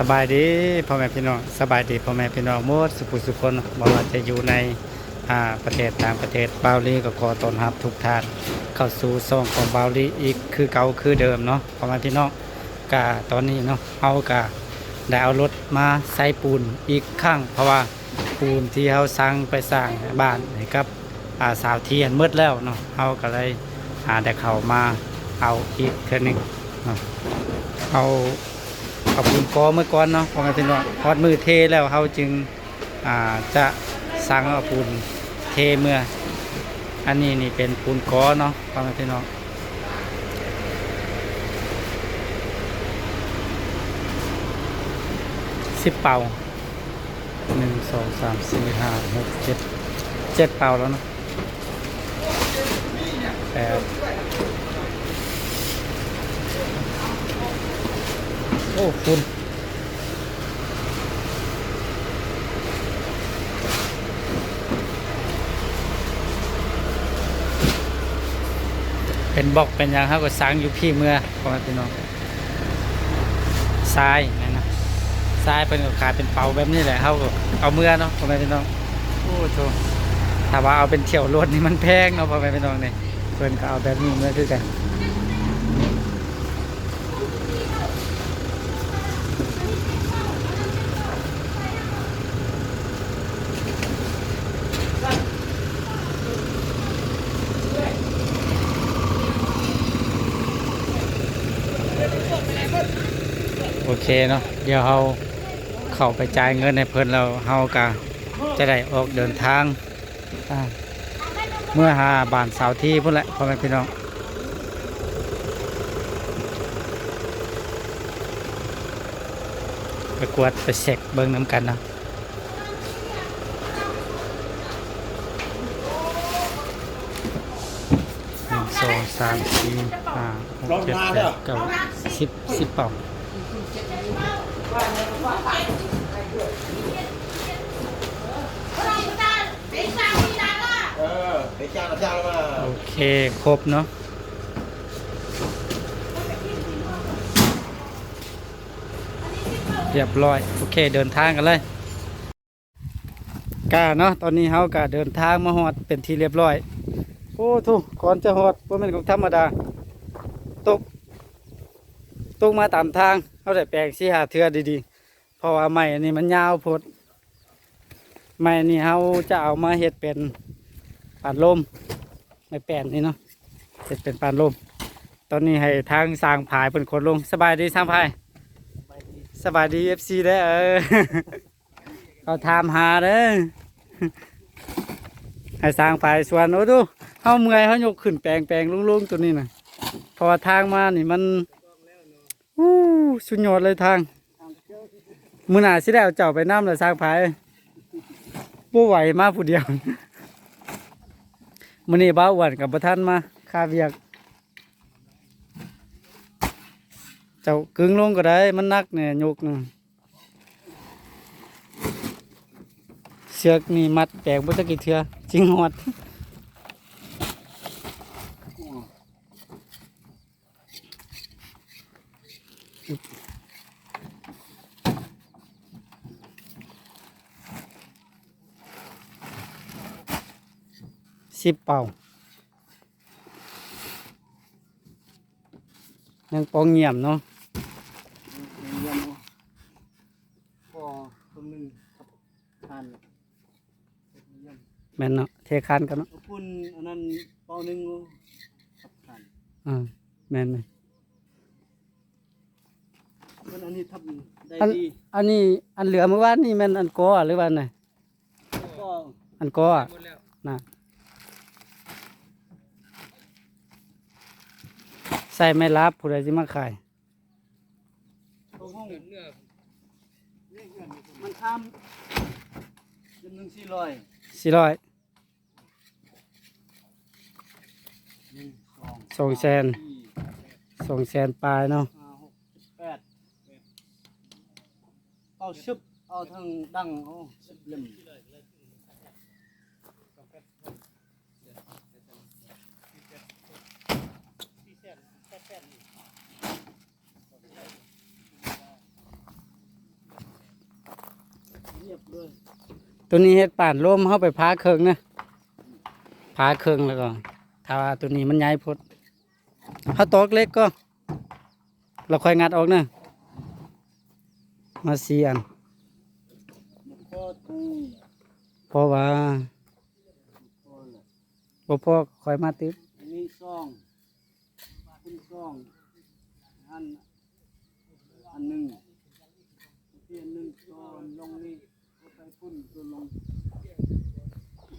สบายดีพ่อแม่พี่น้องสบายดีพ่อแม่พี่น้องหมดสุขสุขคนบ่ว่าจะอยู่ในประเทศต่างประเทศบาลีก็ขอต้อนรับทุกท่านเข้าสู่ซ่องของบาลีอีกคือเก่าคือเดิมเนาะพ่อแม่พี่น้องกะตอนนี้เนาะเฮากะได้เอารถมาใส่ปูนอีกครั้งเพราะว่าปูนที่เฮาสั่งไปสร้างบ้านให้กับาสาวเทียนมืดแล้วเนาะเฮาก็เลยอ่าได้เข้ามาเอาอีกเทื่อหนึงเอา ขอบคุณกอเมื่อก่อนเนาะพอมาเป็นว่าฮอดมือเทแล้วเขาจึงอ่าจะสั่งเอาปูนเทเมื่อ อันนี้นี่เป็นปูนกอเนาะพอมาเป็นว่าสิบเป่าหนึ่งสองสามสี่ห้าหกเจ็ดเจ็ดเป่าแล้วเนาะแปด อ้คุณเป็นบอกเป็นหยังครับก็สร้างอยู่พี่เมื่อพ่อแม่พี่น้องทรายนั่นนะทรายเป็นขายเป็นเป่าแบบนี้แหละเขาก็เอาเมื่อเนาะพ่อแม่พี่น้องโอ้โถถ้าว่าเอาเป็นเที่ยวรถนี่มันแพงเนาะพ่อแม่พี่น้องเนี่ยเพิ่นก็เอาแบบนี้เมื่อคือกัน โอเคเนาะเดี๋ยวเราเข้าไปจ่ายเงินให้เพิ่นเราเฮากะจะได้ออกเดินทางเมื่อหาบ้านสาวที่พุ่นแหละพ่อแม่พี่น้องไปกวดไปเช็คเบิ่งน้ำกันเนาะสองสามสี่ห้าหกเจ็ดแปดเก้าสิบสิบเป่า เออไปจ้างกับจ้างแล้วมา โอเค ครบเนาะเรียบร้อย โอเค เดินทางกันเลยกาเนาะตอนนี้เฮากะเดินทางมาฮอดเป็นที่เรียบร้อย โอ้ทุกก่อนจะฮอดบ่แม่นของธรรมดาตกตกมาตามทางเฮาได้แปลงสิหาเทือดีๆเพราะว่าไม้อันนี้มันยาวพดไม้อันนี้เฮาจะเอามาเฮ็ดเป็น ปานลมไม่แปลนนี่เนาะเสร็จเป็นปานลม ตอนนี้ให้ทางสร้างผายเป็นคนลงสบายดีสร้างผายสบายดีเอฟซีได้เออเขาถามหาเด้อให้สร้างผายส่วนโอ้ดูเขาเมื่อยเขายกขึ้นแปลงแปลงลุงๆตัวนี้นะพราะว่าทางมานี่มันอู้สุดยอดเลยทางมือหนาสิได้เอาเจ้าไปน้ำเลยสร้างผายผู้ไหวมากผู้เดียว มื้อนี้บ้าวอ้วนกับประท่านมาคาเวียก เจ้ากึ่งลงก็ได้ มันนักเนี่ยยกนึงเสือกนี่มัดแปลงบ่จักกี่เทือจริงหอด สิบเป่ายังปองเงียบเนาะเยี่ยมพอคนหนึ่งครับทานเยี่ยมแม่นเนาะเทคานกันเนาะขอบคุณอันนั้นเปาหนึ่งครับทานอ่าแม่นไหมคนอันนี้ทำได้อันดีอันนี้อันเหลือเมื่อวานนี่แม่นอันกอหรือว่าอันไหนก็อันกอนะ ใส่ไม่รับผู้ใดสิมาขายตัวห้องเนื้อมันทำเป็นหนึ่งสี่ร้อยสี่ร้อยหนึ่งสองสองแสนสี่สองแสนปลายเนาะห้าหกเจ็ดแปดเอาชึบเอาทางดังเอาสิบเล่ม บด้วยตัวนี้เฮ็ดป่านร่มเข้าไปพาเครื่องนะพาเครื่องแล้วก็ถ้าว่าตัวนี้มันใหญ่พดถ้าตอกเล็กก็ เราค่อยงัดออกนะมาเสีอันพอตู้เพราะว่าพอละบ่พอค่อยมาติดอันนี้ซองคุณซองอันอันหนึ่งที่อันหนึ่งตัวลงนี่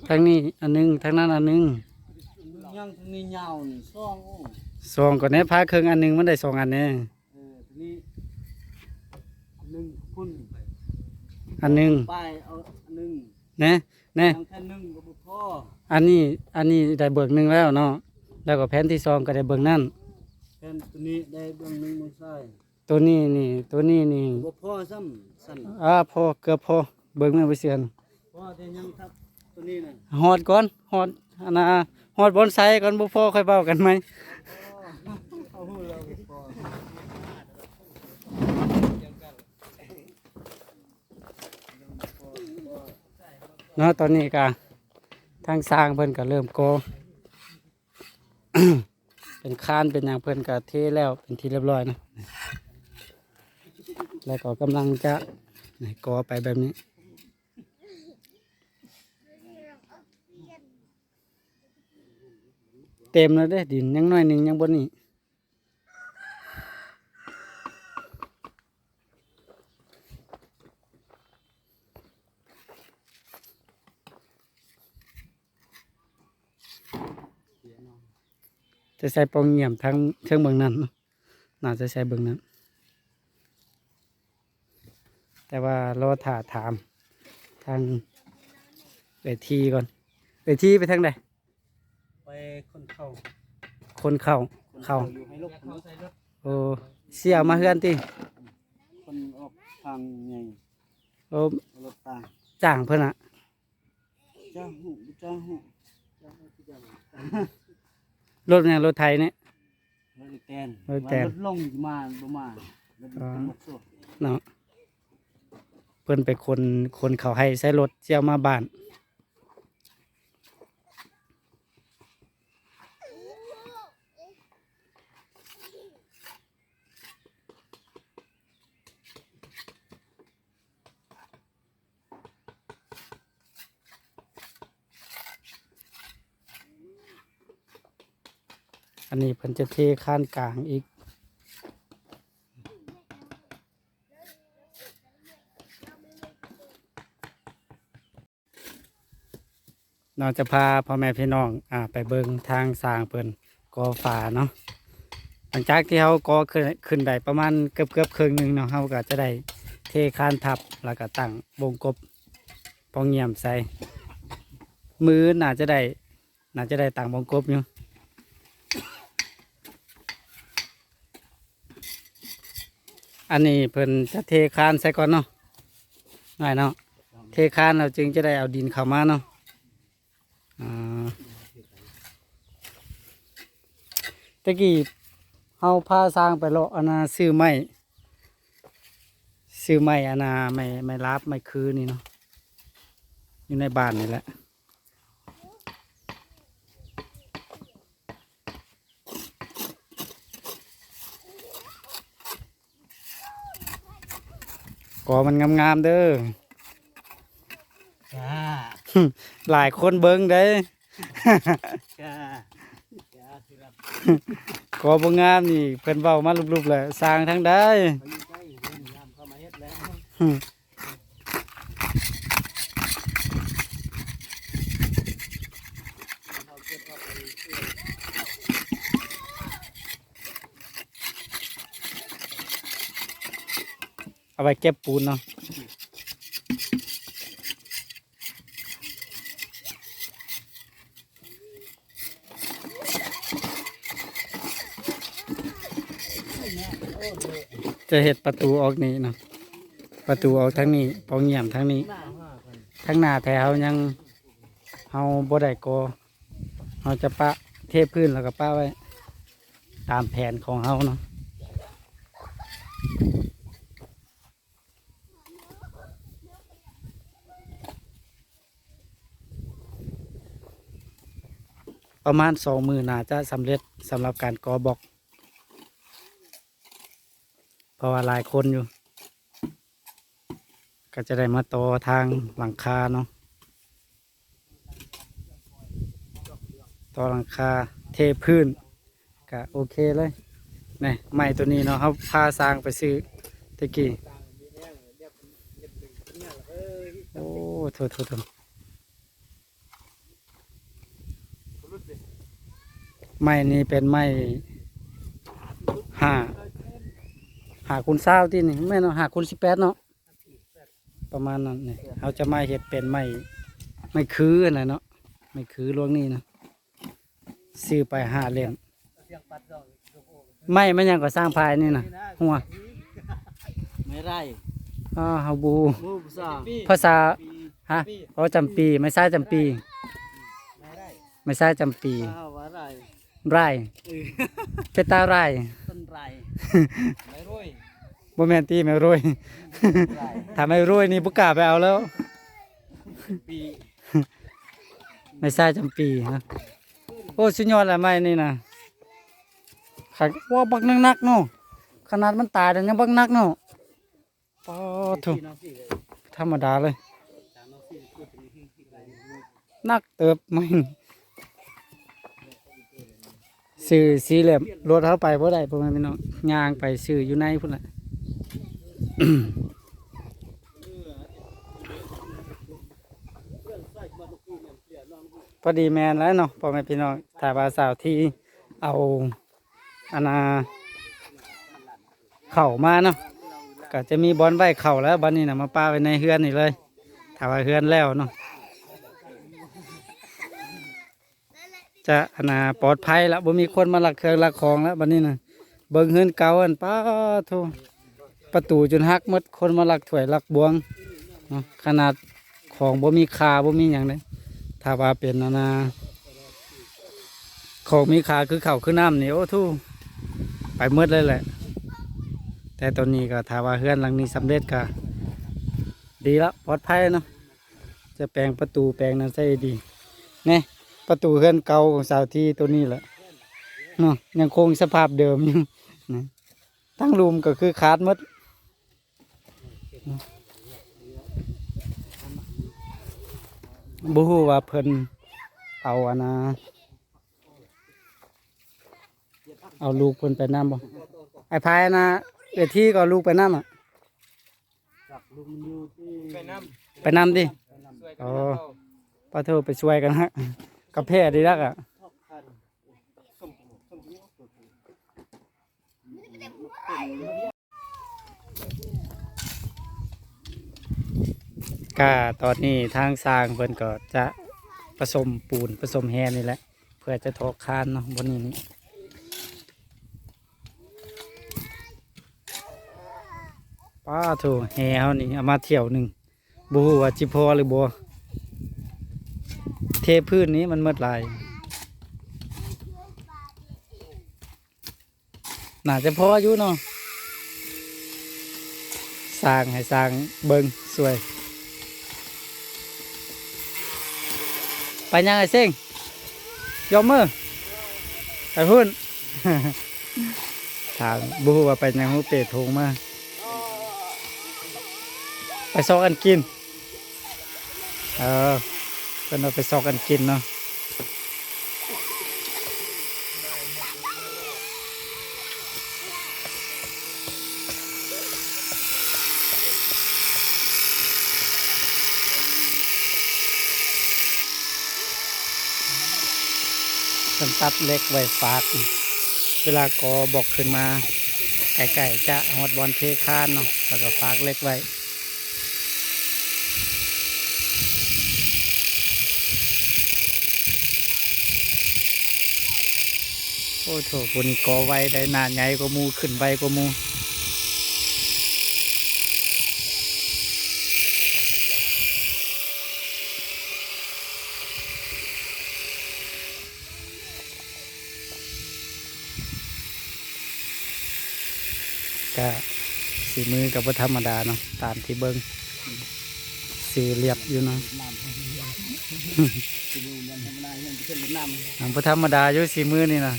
ทั้งนี้อันหนึงทั้งนั้นอันหนึงย่างทางนี้ยาวนี่ซองโอ้สองก่อนนี้พาเครื่องอันหนึงมันได้สองอันเนี่ยเออทีนี้อันหนึ่งพุ่นอันหนึงป้ายเอาอันหนึ่งนะนะทางแค่หนึ่งก็บ่พออันนี้อันนี้ได้เบิกหนึ่งแล้วเนาะแล้วก็แผ่นที่สองก็ได้เบิกนั่นแผ่นตัวนี้ได้เบื้องหนึ่งมือซ้ายตัวนี้นี่ตัวนี้นี่บ่พอซ้ำสั่นอ่าพอเกือบพอ เบิกมือไปเสียนพอแต่ยังครับตัวนี้น่ะฮอดก่อนฮอดอันน่ะฮอดบอนไซก่อนบ่พอค่อยเว้ากันไหมเอาหูเราบ่พอเนาะตอนนี้ก็ทางสร้างเพิ่นก็เริ่มก่อเป็นคานเป็นหยังเพิ่นก็เทแล้วเป็นที่เรียบร้อยนะแล้วก็กำลังจะนี่ก่อไปแบบนี้ เต็มแล้วเด้ดินยังน้อยหนึ่งยังบนนี้จะใส่ปองเงี่ยมทั้งเครื่องเบืองนั้นน่าจะใส่เบืองนั้น แต่ว่ารอถ่าถามทางเวทีก่อนเวทีไปทางใด ไปคนเข้าคนเข้าคนเข้าอยู่ให้ลูกคนใส่รถโอ้เสียมาเฮือนติคนออกทางใหญ่โอ้รถตางจ้างเพิ่นอะจ้าหูจ้าหูจ้าหูจ้าหูรถเนี่ยรถไทยเนี่ยรถแตนรถแตนรถลงมาบ่มารถอ๋อหมดโซ่เนาะเพิ่นไปคนคนเขาให้ใช้รถเจียวมาบ้าน อันนี้เพิ่นจะเทข้านกลางอีก เราจะพาพ่อแม่พี่น้องอ่าไปเบิงทางสร้างเพิ่นก่อฝาเนาะหลังจากที่เขาก่อขึ้นขึ้นได้ประมาณเกือบเกือบครึ่งหนึ่งเนาะเขาก็จะได้เทคานทับแล้วก็ตั้งวงกบปองเงี่ยมใส่มือน่าจะได้น่าจะได้ตั้งวงกบอยู่ อันนี้เพิ่นจะเทคานใส่ก่อนเนาะง่ายเนาะ เทคานเราจึงจะได้เอาดินเข้ามาเนาะตะกี้เฮาพาสร้างไปเลาะอนนาซื้อไม้ซื้อไม้อนนาไม่ไม่รับไม่คือนี่เนาะอยู่ในบ้านนี่แหละ ก่อมันงามๆเด้อจ้าหลายคนเบิ้งได้จ้าจ้าที่รับกอบ่งามนี่เพิ่นเว้ามาลุบๆแหละสร้างทั้งได้ไปอยู่ใกล้เรื่องยามเข้ามาเฮ็ดแล้ว อืม เอาไปเก็บปูนเนาะจะเห็ดประตูออกนี่เนาะประตูออกทางนี้ปองเงี่ยมทางนี้หน้าห้าคนทั้งหน้าแถวยังเฮาบ่ได้กอเฮาจะปะเทพื้นแล้วก็ปะไว้ ตามแผนของเฮาเนาะ ประมาณสองมือน่าจะสำเร็จสำหรับการกอบอกเพราะว่าหลายคนอยู่ ก็จะได้มาต่อทางหลังคาเนาะต่อหลังคาเทพื้นก็โอเคเลยนี่ไม้ตัวนี้เนาะเขาพาสร้างไปซื้อตะกี้โอ้โถโถโถ ไม้นี้เป็นไม้ห้าหาคูณเศร้าที่นี่แม่นเนาะหาคูณสิบแปดเนาะประมาณนั้นนี่เขาจะไม่เห็ดเป็นไม้ไม้คือนะเนาะไม้คือลวงนี้นะซื้อไปห้าเหลี่ยมไม้ไม่ยังก็สร้างภายนี่นะหัวไม่ได้อ่าเฮาบูมูภาษาภาษาฮะเพราะจำปี ไม่ใช่จำปี ไม่ได้ไม่ใช่จำปีข้าวว่า ไรไร่เป็นตาไร่ต้นไรไม่รุ่ยบ่แม่นตีไม่รวยไรถ้าไม่รวยนี่บุกล้าไปเอาแล้วปีไม่ใช่จำปีนะโอ้สุดยอดละไม้นี่นะขัดว่าบักนักๆเนาะขนาดมันตายแต่ยังบักนักเนาะปอถูกน้องสี่เลยธรรมดาเลยจางน้องสี่พูดถึงที่ที่ไรนักเติบไม่ ซื้อสีเหลี่ยมรถเข้าไปบ่ได้พ่อแม่พี่น้องย่างไปซื้ออยู่ในพุ่นน่ะพอนใส่มาลูกกูเนี่ยเสียน้องกูพอดีแมนแล้วเนาะพ่อแม่พี่น้องถ่ายบาสาวที่เอาอานาเข่ามาเนาะก็จะมีบอลไว้เข่าแล้วบอลนี้นะมาป้าไว้ในเฮือนนี่เลยถ้าว่าเฮือนแล้วเนาะ จะอนาปลอดภัยแล้วบ่มีคนมาลักเครื่องลักของแล้วบัดนี้นะเบิ่งเฮือนเก่าอันป้าโทประตูจนหักมดคนมาลักถ้วยลักบวงเนาะขนาดของบ่มีคาบ่มีหยังเลยถ้าว่าเป็นนานาของมีคาคือเข้าคือน้ำนี่โอ้ทู่ไปมืดเลยแหละ แต่ตอนนี้ก็ถ้าว่าเฮือนหลังนี้สำเร็จก็ดีล้วปลอดภัยเนาะจะแปลงประตูแปลงนั้นใส่ดีเนี่ย ประตูเฮือนเก่าของสาวที่ตัวนี้แหละเนาะยังคงสภาพเดิมอยู่นะทั้งรูมก็คือขาดหมดบูฮูว่าเพิ่นเอาอันนะเอาลูกเพิ่นไปน้ำบ่ไอ้พายนะเดี๋ยวที่ก็เอาลูกไปน้ำอะจับลุงอยู่ที่ไปน้ไปน้ำดิำช่วยอ๋อป้าเธอไปช่วยกันฮะ กับแพทย์ดีรักอะทอกคันส้มส้มส้มก็ตอนนี้ทางสร้างเพิ่นก็จะผสมปูนผสมแฮนี่แหละ เพื่อจะทอกคานเนาะบนนี้นี่ป้าโถแฮเฮานี่เอามาเที่ยวหนึ่งบูว่าจิพอหรือบัว พื้นนี้มันหมดลายน่าจะพออยู่เนาะสร้างให้สร้างเบิงสวย ไปยังไงเซ็งยอมมือไปพุ่นถามบูว่าไปยังหูเปรตโทงมา ไปซอกกันกิน เออ เป็นเราไปซอกกันกินเนาะฉันตัดเล็กไว้ฝาก เวลากอบอกขึ้นมาไก่ๆจะหอดบอลเทคานเนาะแล้วก็ฝากเล็กไว้ อ้โถคนนี้ก่อไว้ได้นานใหญ่กว่าหมูขึ้นไวกว่าหมูก็สีมือกับว่ธรรมดาเนาะตามที่เบิงสีเรียบอยู่เนาะน้ำคือดูมันธรรมดาเรื่องเป็นน้ำอันบ่ธรรมดาอยู่สีมือนี่นะ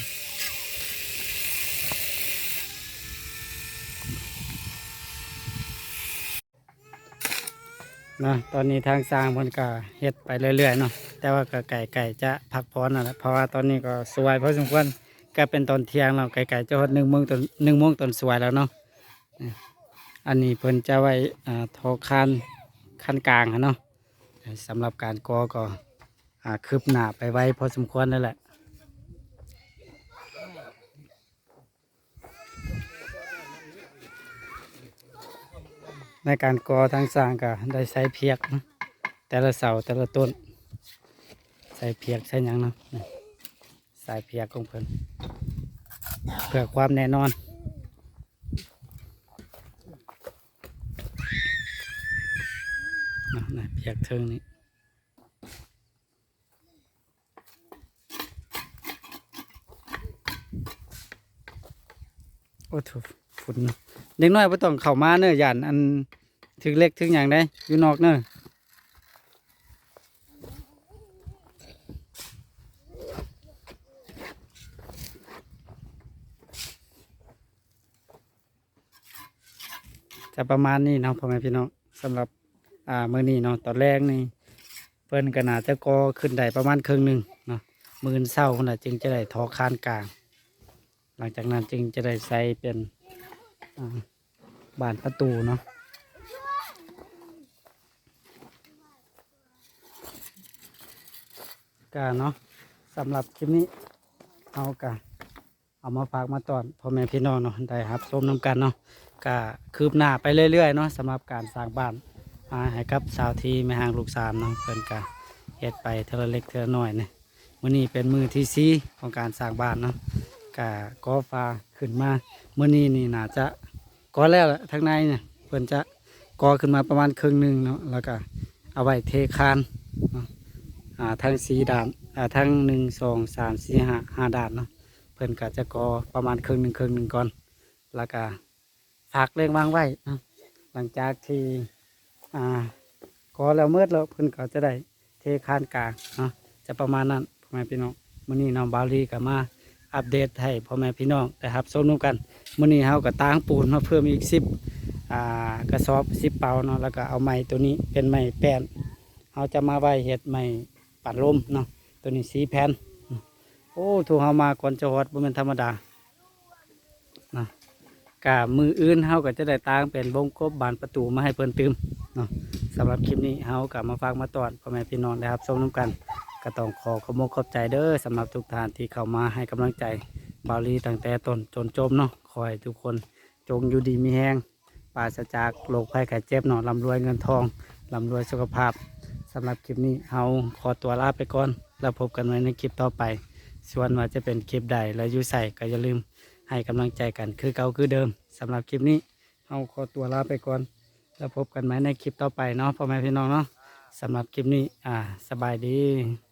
นะตอนนี้ทางสร้างมันก็เฮ็ดไปเรื่อยๆเนาะแต่ว่าก็ไก่ไก่จะพักผ่อนนั่นแหละเพราะว่าตอนนี้ก็สวยพอสมควรก็เป็นตอนเที่ยงแล้วไก่ไก่จะฮอดหนึ่งโมงตอนหนึ่งโมงตอนสวยแล้วเนาะอันนี้เพิ่นจะไว้อ่าทอคานคันกลางอะเนาะสำหรับการกอก็คืบหน้าไปไว้พอสมควรนั่นแหละ ในการก่อทางสร้างก็ได้ใช้เพียกนะแต่ละเสาแต่ละต้น ใส่เพียกใส่ยังเนาะใส่เพียกของเพิ่นเพื่อความแน่นอนนะนะเพียกเทิงนี้โอ้ถูกฝุ่นนะ เด็กน้อยไ่ต้องเข้ามาเนอะย่านอันถึงเล็กถึงอย่างได้อยู่นอกเนอะจะประมาณนี้เนาะพ่อแม่พี่น้องสำหรับอ่ามื้อนี้เนาะตอนแรกนี่เพิ่นก็น่าจะก่อขึ้นได้ประมาณครึ่งหนึ่งเนาะมื้อเช้าพุ่นน่ะจึงจะได้ทอคานกลาง หลังจากนั้นจึงจะได้ใส่เป็นอ่า บานประตูเนาะกาเนาะสำหรับคลิปนี้เอากะเอามาฝากมาตอนพ่อแม่พี่น้องเนาะได้ครับชมน้ำกันเนาะกะคืบหน้าไปเรื่อยๆเนาะสำหรับการสร้างบ้านอาให้กับสาวทีแม่หางลูกสามเนาะเพิ่นกะเฮ็ดไปเทอละเล็กเทอละน้อยเนี่ยมื้อนี้เป็นมือที่ซีของการสร้างบ้านเนาะกะก็ฟ้าขึ้นมาเมื่อนี้นี่น่าจะ ก่อแล้วล่ะทางในเนี่ยเพิ่อนจะก่อขึ้นมาประมาณครึ่งหนึ่งเนาะแล้วก็เอาไว้เทคานเนาะอ่าทั้งสีด่านอ่าทั้งหนึ่งสองสามสี่ห้าห้าด่านเนาะเพิ่อนก็จะก่อประมาณครึ่งหนึ่งครึ่งหนึ่งก่อน แล้วก็ฝากเรื่องวางไว้นะหลังจากที่อ่าก่อแล้วเมื่อแล้วเพิ่อนก็จะได้เทคานกลางเนาะจะประมาณนั้นพ่อแม่พี่น้องมื้อนี้น้องบาลีก็มาอัปเดตให้พ่อแม่พี่น้องได้รับชมนุกัน มื้อนี้เฮาก็ตางปูนมาเพิ่มอีกสิบกระสอบสิบเปาเนาะแล้วก็เอาไม้ตัวนี้เป็นไม้แป้นเฮาจะมาไว้เฮ็ดไม้ปัดลมเนาะตัวนี้สีแผ่นโอ้ถูกเฮามาก่อนจะฮอดบ่แม่นธรรมดานะกะมืออื่นเฮาก็จะได้ตางเป็นวงกบบานประตูมาให้เพิ่นตืมเนาะสำหรับคลิปนี้เฮาก็มาฝากมาตอนพ่อแม่พี่น้องได้รับชมนุกันก็ต้องขอขอบคุณขอบใจเด้อสำหรับทุกท่านที่เข้ามาให้กำลังใจบาลีตั้งแต่ต้นจนจบเนาะ ขอให้ทุกคนจงอยู่ดีมีแห้งปราศจากโรคภัยไข้เจ็บเนาะร่ำรวยเงินทองร่ำรวยสุขภาพสำหรับคลิปนี้เฮาขอตัวลาไปก่อน แล้วพบกันไว้ในคลิปต่อไป ส่วนว่าจะเป็นคลิปใดและยูใส่ก็อย่าลืมให้กำลังใจกันคือเก่าคือเดิมสำหรับคลิปนี้เฮาขอตัวลาไปก่อน แล้วพบกันไหมในคลิปต่อไปเนาะพ่อแม่พี่น้องเนาะสำหรับคลิปนี้อ่าสบายดี